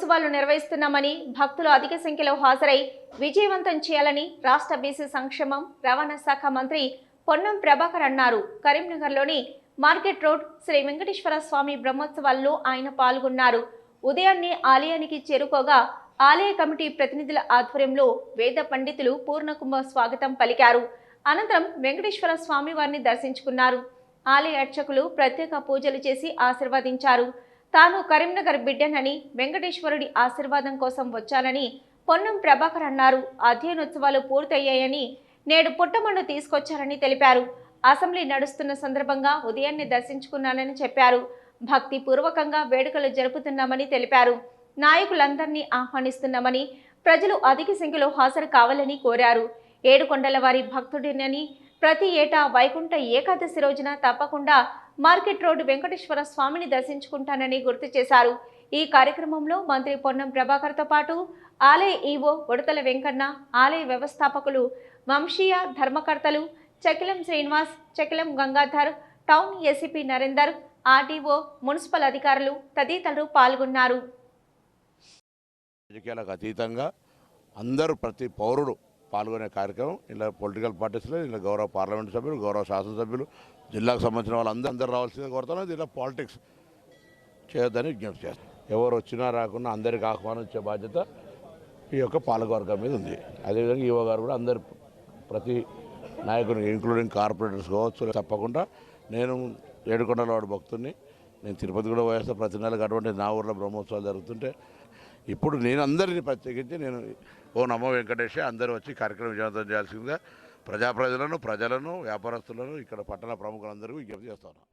బ్రహ్మోత్సవాలు నిర్వహిస్తున్నామని భక్తులు అధిక సంఖ్యలో హాజరై విజయవంతం చేయాలని రాష్ట్ర బీసీ సంక్షేమం రవాణా శాఖ మంత్రి పొన్నం ప్రభాకర్ అన్నారు. కరీంనగర్లోని మార్కెట్ రోడ్ శ్రీ వెంకటేశ్వర స్వామి బ్రహ్మోత్సవాల్లో ఆయన పాల్గొన్నారు. ఉదయాన్నే ఆలయానికి చేరుకోగా ఆలయ కమిటీ ప్రతినిధుల ఆధ్వర్యంలో వేద పండితులు పూర్ణకుంభ స్వాగతం పలికారు. అనంతరం వెంకటేశ్వర స్వామి వారిని దర్శించుకున్నారు. ఆలయ అర్చకులు ప్రత్యేక పూజలు చేసి ఆశీర్వదించారు. తాను కరీంనగర్ బిడ్డనని వెంకటేశ్వరుడి ఆశీర్వాదం కోసం వచ్చానని పొన్నం ప్రభాకర్ అన్నారు. అధ్యయనోత్సవాలు పూర్తయ్యాయని నేడు పుట్టమన్ను తీసుకొచ్చారని తెలిపారు. అసెంబ్లీ నడుస్తున్న సందర్భంగా ఉదయాన్నే దర్శించుకున్నానని చెప్పారు. భక్తి పూర్వకంగా వేడుకలు జరుపుతున్నామని తెలిపారు. నాయకులందరినీ ఆహ్వానిస్తున్నామని ప్రజలు అధిక సంఖ్యలో హాజరు కావాలని కోరారు. ఏడుకొండల వారి భక్తుడినని ప్రతి ఏటా వైకుంఠ ఏకాదశి రోజున తప్పకుండా మార్కెట్ రోడ్డు వెంకటేశ్వర స్వామిని దర్శించుకుంటానని గుర్తు చేశారు. ఈ కార్యక్రమంలో మంత్రి పొన్నం ప్రభాకర్తో పాటు ఆలయ ఈవో ఉడతల వెంకన్న ఆలయ వ్యవస్థాపకులు వంశీయ ధర్మకర్తలు Chakilam Srinivas Chakilam Gangadhar town ACP Narender RDO municipal అధికారులు తదితరులు పాల్గొన్నారు. రాజకీయాలకు అతీతంగా అందరూ ప్రతి పౌరుడు పాల్గొనే కార్యక్రమం ఇలా పొలిటికల్ పార్టీస్లో ఇలా గౌరవ పార్లమెంట్ సభ్యులు గౌరవ శాసనసభ్యులు జిల్లాకు సంబంధించిన వాళ్ళందరూ అందరూ రావాల్సిందే కోరుతున్నాం ఇలా పాలిటిక్స్ చేయొద్దని విజ్ఞప్తి చేస్తాను ఎవరు వచ్చినా రాకుండా అందరికి ఆహ్వానం ఇచ్చే బాధ్యత ఈ యొక్క పాలకవర్గం మీద ఉంది. అదేవిధంగా ఈవో గారు కూడా అందరు ప్రతి నాయకుని ఇంక్లూడింగ్ కార్పొరేటర్స్ కావచ్చు తప్పకుండా నేను ఏడుకొండలవాడు భక్తుడిని నేను తిరుపతి కూడా పోయేస్తా. ప్రతి నెలకు అటువంటి నా ఊర్లో బ్రహ్మోత్సవాలు జరుగుతుంటే ఇప్పుడు నేను అందరినీ ప్రత్యేకించి నేను ఓ నమో వెంకటేష్ అందరూ వచ్చి కార్యక్రమం విజయవంతం చేయాల్సిందిగా ప్రజాప్రజలను ప్రజలను వ్యాపారస్తులను ఇక్కడ పట్టణ ప్రముఖులందరికీ విజ్ఞప్తి చేస్తాను